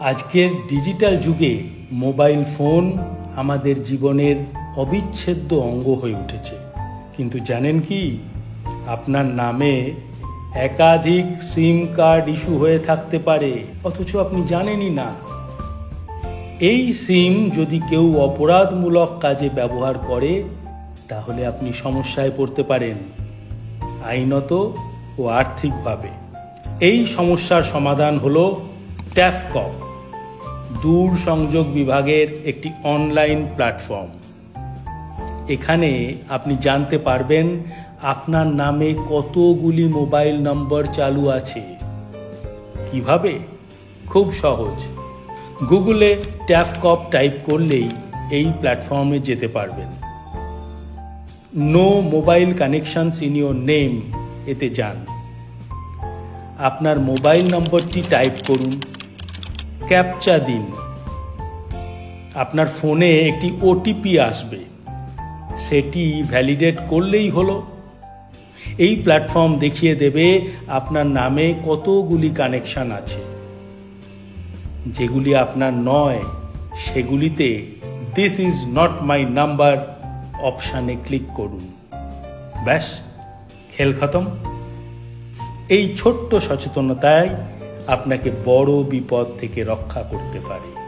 আজকের ডিজিটাল যুগে mobile phone আমাদের জীবনের অবিচ্ছেদ্য অঙ্গ হয়ে উঠেছে। কিন্তু জানেন কি? আপনার নামে একাধিক সিম কার্ড ইস্যু হয়ে থাকতে পারে, অথচ আপনি জানেনই না। এই সিম যদি কেউ অপরাধমূলক কাজে ব্যবহার করে, তাহলে আপনি সমস্যায় পড়তে পারেন, আইনত ও আর্থিকভাবে। এই সমস্যার সমাধান হলো ট্যাফকপ দূর সংযোগ বিভাগের একটি অনলাইন প্ল্যাটফর্ম। এখানে আপনি জানতে পারবেন আপনার নামে কতগুলি মোবাইল নম্বর চালু আছে। কীভাবে? খুব সহজ। গুগলে ট্যাফকপ টাইপ করলেই এই প্ল্যাটফর্মে যেতে পারবেন। No mobile connections in your name এতে যান। আপনার মোবাইল নম্বরটি টাইপ করুন। ক্যাপচা দিন। আপনার ফোনে একটি ওটিপি আসবে। সেটি ভ্যালিডেট করলেই হলো। এই প্ল্যাটফর্ম দেখিয়ে দেবে আপনার নামে কতগুলি কানেকশন আছে। যেগুলি আপনার নয়, সেগুলিতে this is not my number অপশানে ক্লিক করুন। ব্যাস, খেল খতম। এই ছোট্ট সচেতনতায় আপনাকে বড় বিপদ থেকে রক্ষা করতে পারে।